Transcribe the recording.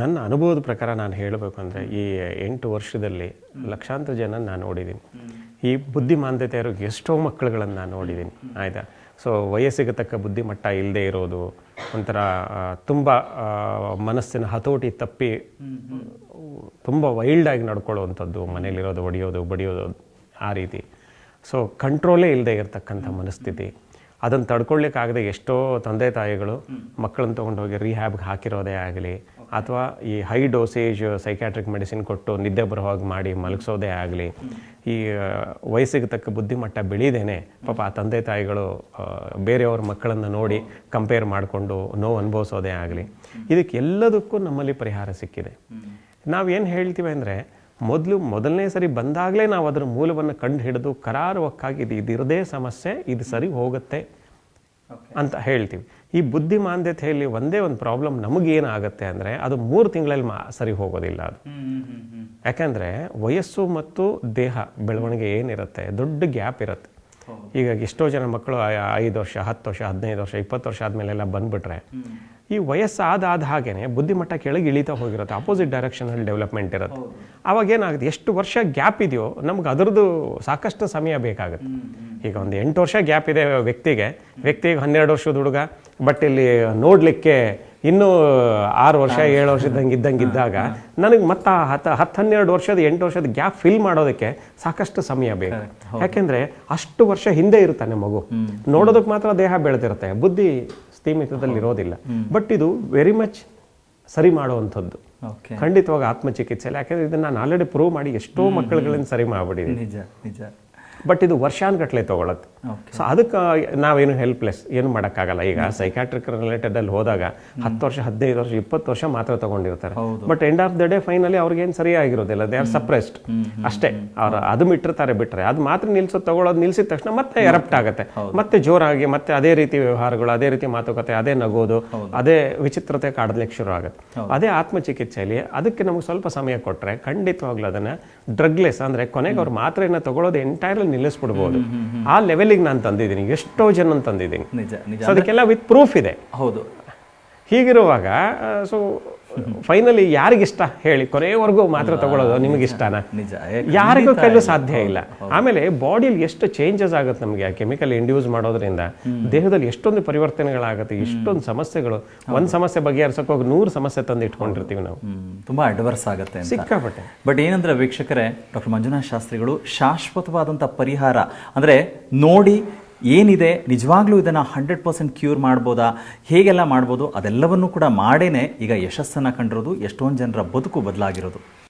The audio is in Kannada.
ನನ್ನ ಅನುಭವದ ಪ್ರಕಾರ ನಾನು ಹೇಳಬೇಕು ಅಂದರೆ ಈ ಎಂಟು ವರ್ಷದಲ್ಲಿ ಲಕ್ಷಾಂತರ ಜನ ನಾನು ನೋಡಿದ್ದೀನಿ. ಈ ಬುದ್ಧಿಮಾಂದ್ಯತೆ ಇರೋ ಎಷ್ಟೋ ಮಕ್ಕಳುಗಳನ್ನು ನಾನು ನೋಡಿದ್ದೀನಿ ಆಯಿತಾ? ಸೊ ವಯಸ್ಸಿಗೆ ತಕ್ಕ ಬುದ್ಧಿಮಟ್ಟ ಇಲ್ಲದೆ ಇರೋದು ಒಂಥರ ತುಂಬ ಮನಸ್ಸಿನ ಹತೋಟಿ ತಪ್ಪಿ ತುಂಬ ವೈಲ್ಡಾಗಿ ನಡ್ಕೊಳ್ಳುವಂಥದ್ದು ಮನೇಲಿರೋದು ಹೊಡೆಯೋದು ಬಡಿಯೋದು ಆ ರೀತಿ. ಸೊ ಕಂಟ್ರೋಲೇ ಇಲ್ಲದೆ ಇರತಕ್ಕಂಥ ಮನಸ್ಥಿತಿ. ಅದನ್ನು ತಡ್ಕೊಳ್ಳಿಕ್ಕಾಗದೆ ಎಷ್ಟೋ ತಂದೆ ತಾಯಿಗಳು ಮಕ್ಕಳನ್ನು ತೊಗೊಂಡೋಗಿ ರಿಹ್ಯಾಬ್ಗೆ ಹಾಕಿರೋದೇ ಆಗಲಿ ಅಥವಾ ಈ ಹೈ ಡೋಸೇಜ್ ಸೈಕ್ಯಾಟ್ರಿಕ್ ಮೆಡಿಸಿನ್ ಕೊಟ್ಟು ನಿದ್ದೆ ಬರೋ ಹಾಗೆ ಮಾಡಿ ಮಲಗಿಸೋದೇ ಆಗಲಿ, ಈ ವಯಸ್ಸಿಗೆ ತಕ್ಕ ಬುದ್ಧಿಮಟ್ಟ ಬೆಳೀದೇನೆ ಪಾಪ ಆ ತಂದೆ ತಾಯಿಗಳು ಬೇರೆಯವ್ರ ಮಕ್ಕಳನ್ನು ನೋಡಿ ಕಂಪೇರ್ ಮಾಡಿಕೊಂಡು ನೋವು ಅನುಭವಿಸೋದೇ ಆಗಲಿ. ಇದಕ್ಕೆ ಎಲ್ಲದಕ್ಕೂ ನಮ್ಮಲ್ಲಿ ಪರಿಹಾರ ಸಿಕ್ಕಿದೆ. ನಾವೇನು ಹೇಳ್ತೀವಿ ಅಂದರೆ, ಮೊದಲು ಮೊದಲನೇ ಸರಿ ಬಂದಾಗಲೇ ನಾವು ಅದರ ಮೂಲವನ್ನು ಕಂಡು ಹಿಡಿದು ಕರಾರುವಕ್ಕಾಗಿ ಇದು ಇದಿರದೇ ಸಮಸ್ಯೆ, ಇದು ಸರಿ ಹೋಗುತ್ತೆ. ಅಂತ ಹೇಳ್ತೀವಿ. ಈ ಬುದ್ಧಿಮಾಂದ್ಯತೆಯಲ್ಲಿ ಒಂದೇ ಒಂದು ಪ್ರಾಬ್ಲಮ್ ನಮಗೇನಾಗುತ್ತೆ ಅಂದರೆ ಅದು ಮೂರು ತಿಂಗಳಲ್ಲಿ ಮಾ ಸರಿ ಹೋಗೋದಿಲ್ಲ ಅದು. ಯಾಕಂದರೆ ವಯಸ್ಸು ಮತ್ತು ದೇಹ ಬೆಳವಣಿಗೆ ಏನಿರುತ್ತೆ ದೊಡ್ಡ ಗ್ಯಾಪ್ ಇರುತ್ತೆ. ಈಗ ಎಷ್ಟೋ ಜನ ಮಕ್ಕಳು ಐದು ವರ್ಷ ಹತ್ತು ವರ್ಷ ಹದಿನೈದು ವರ್ಷ ಇಪ್ಪತ್ತು ವರ್ಷ ಆದಮೇಲೆಲ್ಲ ಬಂದುಬಿಟ್ರೆ ಈ ವಯಸ್ಸಾದ ಆದ ಹಾಗೇನೆ ಬುದ್ಧಿಮಟ್ಟ ಕೆಳಗೆ ಇಳಿತಾ ಹೋಗಿರುತ್ತೆ ಅಪೋಸಿಟ್ ಡೈರೆಕ್ಷನಲ್ಲಿ ಡೆವಲಪ್ಮೆಂಟ್ ಇರುತ್ತೆ. ಅವಾಗ ಏನಾಗುತ್ತೆ ಎಷ್ಟು ವರ್ಷ ಗ್ಯಾಪ್ ಇದೆಯೋ ನಮ್ಗೆ ಅದರದ್ದು ಸಾಕಷ್ಟು ಸಮಯ ಬೇಕಾಗುತ್ತೆ. ಈಗ ಒಂದು ಎಂಟು ವರ್ಷ ಗ್ಯಾಪ್ ಇದೆ ವ್ಯಕ್ತಿಗೆ. ವ್ಯಕ್ತಿಗೆ ಹನ್ನೆರಡು ವರ್ಷದ ಹುಡುಗ. ಬಟ್ ಇಲ್ಲಿ ನೋಡಲಿಕ್ಕೆ ಇನ್ನೂ ಆರು ವರ್ಷ ಏಳು ವರ್ಷ. ಇದ್ದಂಗೆ ಇದ್ದಾಗ ನನಗೆ ಮತ್ತೆ ಹತ್ತು ಹತ್ತು ಹನ್ನೆರಡು ವರ್ಷದ ಎಂಟು ವರ್ಷದ ಗ್ಯಾಪ್ ಫಿಲ್ ಮಾಡೋದಕ್ಕೆ ಸಾಕಷ್ಟು ಸಮಯ ಬೇಕು. ಯಾಕೆಂದರೆ ಅಷ್ಟು ವರ್ಷ ಹಿಂದೆ ಇರುತ್ತಾನೆ ಮಗು? ನೋಡೋದಕ್ಕೆ ಮಾತ್ರ ದೇಹ ಬೆಳೆದಿರುತ್ತೆ. ಬುದ್ಧಿ ಸ್ಥೀಮಿತದಲ್ಲಿ ಇರೋದಿಲ್ಲ. ಬಟ್ ಇದು ವೆರಿ ಮಚ್ ಸರಿ ಮಾಡುವಂಥದ್ದು. ಖಂಡಿತವಾಗಿ ಆತ್ಮಚಿಕಿತ್ಸೆ. ಯಾಕೆಂದ್ರೆ ಇದನ್ನ ನಾನು ಆಲ್ರೆಡಿ ಪ್ರೂವ್ ಮಾಡಿ ಎಷ್ಟೋ ಮಕ್ಕಳುಗಳಿಂದ ಸರಿ ಮಾಡಿಬಿಟ್ಟಿದ್ದೀನಿ ನಿಜ ನಿಜ. ಬಟ್ ಇದು ವರ್ಷಾನ್ಗಟ್ಲೆ ತಗೊಳತ್ತೆ. ಸೊ ಅದಕ್ಕೆ ನಾವೇನು ಹೆಲ್ಪ್ಲೆಸ್ ಏನು ಮಾಡೋಕ್ಕಾಗಲ್ಲ. ಈಗ ಸೈಕ್ಯಾಟ್ರಿಕ್ ರಿಲೇಟೆಡ್ ಅಲ್ಲಿ ಹೋದಾಗ ಹತ್ತು ವರ್ಷ ಹದಿನೈದು ವರ್ಷ ಇಪ್ಪತ್ತು ವರ್ಷ ಮಾತ್ರ ತಗೊಂಡಿರ್ತಾರೆ. But end of the day finally ಅವ್ರಿಗೇನು ಸರಿಯಾಗಿರೋದಿಲ್ಲ. ದೇ ಆರ್ ಸಪ್ರೆಸ್ಡ್ ಅಷ್ಟೇ. ಅವ್ರು ಅದು ಬಿಟ್ಟಿರ್ತಾರೆ ಬಿಟ್ಟರೆ ಅದು ಮಾತ್ರ ನಿಲ್ಸೋ ತೊಗೊಳೋದು ನಿಲ್ಸಿದ ತಕ್ಷಣ ಮತ್ತೆ ಎರಪ್ಟ್ ಆಗುತ್ತೆ. ಮತ್ತೆ ಜೋರಾಗಿ ಮತ್ತೆ ಅದೇ ರೀತಿ ವ್ಯವಹಾರಗಳು ಅದೇ ರೀತಿ ಮಾತುಕತೆ ಅದೇ ನಗೋದು ಅದೇ ವಿಚಿತ್ರತೆ ಕಾಡಲಿಕ್ಕೆ ಶುರು ಆಗುತ್ತೆ. ಅದೇ ಆತ್ಮಚಿಕಿತ್ಸೆಯಲ್ಲಿ ಅದಕ್ಕೆ ನಮಗೆ ಸ್ವಲ್ಪ ಸಮಯ ಕೊಟ್ಟರೆ ಖಂಡಿತವಾಗ್ಲೂ ಅದನ್ನ ಡ್ರಗ್ಲೆಸ್ ಅಂದ್ರೆ ಕೊನೆಗೆ ಅವ್ರು ಮಾತ್ರೆಯನ್ನ ತಗೊಳ್ಳೋದು ಎಂಟೈರ್ಲಿ ನಿಲ್ಲಿಸ್ಬಿಡ್ಬೋದು. ಆ ಲೆವೆಲಿಗೆ ನಾನು ತಂದಿದ್ದೀನಿ. ಎಷ್ಟೋ ಜನ ತಂದಿದ್ದೀನಿ. ಅದಕ್ಕೆಲ್ಲ ವಿತ್ ಪ್ರೂಫ್ ಇದೆ. ಹೌದು. ಹೀಗಿರುವಾಗ ಸೊ ಫೈನಲಿ ಯಾರಿಗಿಷ್ಟ ಹೇಳಿ ಕೊನೆಯವರೆಗೂ ಮಾತ್ರ ತಗೊಳ್ಳೋದು ನಿಮಗೆ ಇಷ್ಟನಾ ಯಾರಿಗೂ ಕೈಲೂ ಸಾಧ್ಯ ಇಲ್ಲ. ಆಮೇಲೆ ಬಾಡಿಯಲ್ಲಿ ಎಷ್ಟು ಚೇಂಜಸ್ ಆಗುತ್ತೆ ನಮಗೆ ಆ ಕೆಮಿಕಲ್ ಇಂಡ್ಯೂಸ್ ಮಾಡೋದ್ರಿಂದ? ದೇಹದಲ್ಲಿ ಎಷ್ಟೊಂದು ಪರಿವರ್ತನೆಗಳಾಗುತ್ತೆ ಎಷ್ಟೊಂದು ಸಮಸ್ಯೆಗಳು. ಒಂದ್ ಸಮಸ್ಯೆ ಬಗೆಹರಿಸಕ್ಕೆ ಹೋಗಿ ನೂರು ಸಮಸ್ಯೆ ತಂದು ಇಟ್ಕೊಂಡಿರ್ತೀವಿ ನಾವು. ತುಂಬಾ ಅಡ್ವರ್ಸ್ ಆಗುತ್ತೆ ಸಿಕ್ಕಾಪಟ್ಟೆ. ಬಟ್ ಏನಂದ್ರೆ ವೀಕ್ಷಕರೇ ಡಾಕ್ಟರ್ ಮಂಜುನಾಥ್ ಶಾಸ್ತ್ರಿಗಳು ಶಾಶ್ವತವಾದಂತಹ ಪರಿಹಾರ ಅಂದ್ರೆ ನೋಡಿ ಏನಿದೆ? ನಿಜವಾಗ್ಲೂ ಇದನ್ನು ಹಂಡ್ರೆಡ್ ಪರ್ಸೆಂಟ್ ಕ್ಯೂರ್ ಮಾಡ್ಬೋದಾ? ಹೇಗೆಲ್ಲ ಮಾಡ್ಬೋದು? ಅದೆಲ್ಲವನ್ನೂ ಕೂಡ ಮಾಡೇನೆ. ಈಗ ಯಶಸ್ಸನ್ನು ಕಂಡಿರೋದು ಎಷ್ಟೊಂದು ಜನರ ಬದುಕು ಬದಲಾಗಿರೋದು.